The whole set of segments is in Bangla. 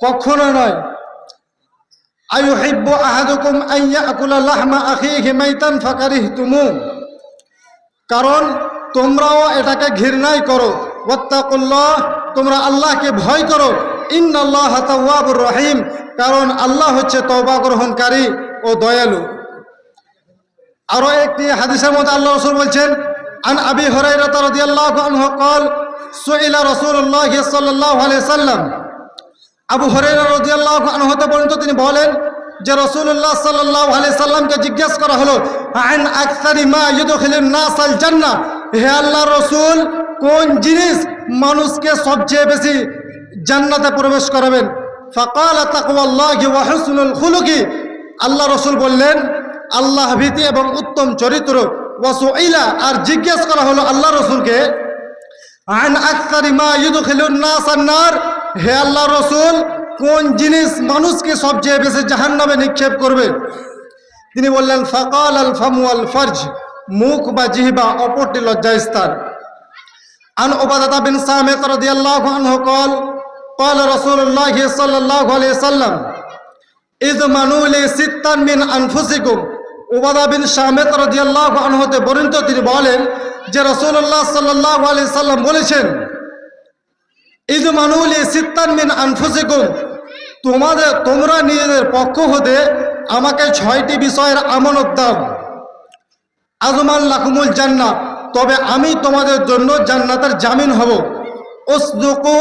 কখনো নয় আয়ুহিব্বু আহাদুকুম আন ইয়াকুলা লাহমা আখিহি মাইতান ফাকারিহতুমু কারণ তোমরাও এটাকে ঘৃণাই করো ওয়াত্তাকুল্লাহ তোমরা আল্লাহকে ভয় করো ইন্নাল্লাহ তাওয়াবুর রহিম কারণ আল্লাহ হচ্ছে তওবা গ্রহণকারী ও দয়ালু আরো একটি হাদিসের মধ্যে আল্লাহ রসুল বলছেন আন আবি হরাইরা রাদিয়াল্লাহু আনহু قال سئل رسول الله صلى الله عليه وسلم আবু হরেরা রাদিয়াল্লাহু আনহু হতে পর্যন্ত তিনি বলেন যে রাসূলুল্লাহ সাল্লাল্লাহু আলাইহি সাল্লামকে জিজ্ঞেস করা হলো মা আল জান্নাহ? হে আল্লাহ রসুল, কোন জিনিস মানুষকে সবচেয়ে বেশি জান্নাতে প্রবেশ করাবেন? ফাকাল খুলুকি। আল্লাহ রসুল বললেন, আল্লাহ ভীতি এবং উত্তম চরিত্র ওয়াসুইলা আর জিজ্ঞেস করা হলো আল্লাহ রসুলকে, আন আকসারি মা ইউদখিলুন নাস আন-নার হে আল্লাহ রসুল কোন জিনিস মানুষকে সবচেয়ে বেশি জাহান্নামে নিক্ষেপ করবে তিনি বললেন ফাকাল আল ফামু আল ফরজ মুখ বা জিহবা অপরটি লজ্জাস্থান عن عبادة بن سامت رضي الله عنه قال قال رسول الله صلى الله عليه وسلم إذ منوا لي ستا من أنفسكم উবাদা বিন শামেত রাদিয়াল্লাহু আনহুতে বর্ণিত তিনি বলেন যে রাসূলুল্লাহ সাল্লাল্লাহু আলাইহি সাল্লাম বলেছেন ইদ মানুলি সিত্তান তোমাদের, তোমরা নিজেদের পক্ষ হতে আমাকে ছয়টি বিষয়ের আমানত দাও। আজমান লাকুমুল জান্নাত তবে আমি তোমাদের জন্য জান্নাতের জামিন হব। ওসদুকু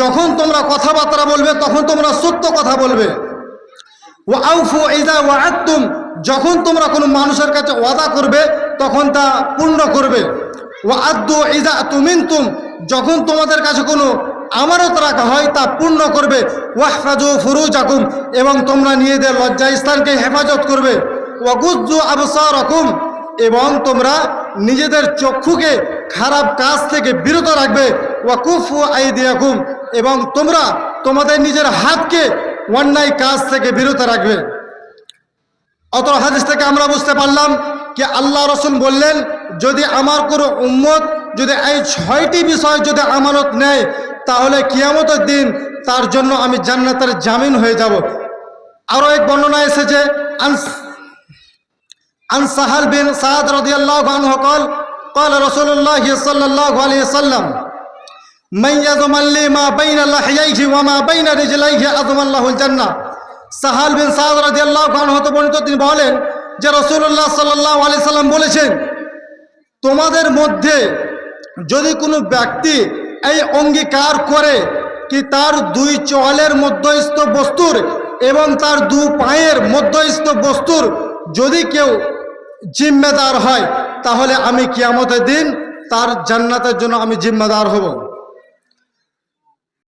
যখন তোমরা কথাবার্তা বলবে, তখন তোমরা সত্য কথা বলবে। যখন তোমরা কোনো মানুষের কাছে ওয়াদা করবে, তখন তা পূর্ণ করবে। ও আদ্দু ইদা তুমিনতুম। যখন তোমাদের কাছে কোনো আমানত রাখা হয় তা পূর্ণ করবে। ওয়াহফাজু ফুরুজাকুম এবং তোমরা নিজেদের লজ্জা স্থানকে হেফাজত করবে। ওয়াগুজ্জু আবসারাকুম এবং তোমরা নিজেদের চক্ষুকে খারাপ কাজ থেকে বিরত রাখবে। ওয়াকুফু আইদিয়াকুম এবং তোমরা তোমাদের নিজের হাতকে অন্যায় কাজ থেকে বিরত রাখবে। অত হাদিস থেকে আমরা বুঝতে পারলাম কি আল্লাহ রসুল বললেন যদি আমার কোনো উম্মত যদি এই ছয়টি বিষয় যদি আমানত নেয় তাহলে কিয়ামতের দিন তার জন্য আমি জান্নাতের জামিন হয়ে যাব আরও এক বর্ণনা এসেছে আনস عن سهل بن سعد رضي الله عنه قال قال رسول الله صلى الله عليه وسلم من يضمن لي ما بين لحييه وما بين رجليه أضمن له الجنة সাহাল বিন সাদ রাদিয়াল্লাহু আনহু হতে বর্ণিত তিনি বলেন যে রাসূলুল্লাহ সাল্লাল্লাহু আলাইহি সাল্লাম বলেছেন, তোমাদের মধ্যে যদি কোনো ব্যক্তি এই অঙ্গীকার করে কি তার দুই চোয়ালের মধ্যস্থ বস্তুর এবং তার দু পায়ের মধ্যস্থ বস্তুর যদি কেউ জিম্মেদার হয়, তাহলে আমি কিয়ামতের দিন তার জান্নাতের জন্য আমি জিম্মেদার হব।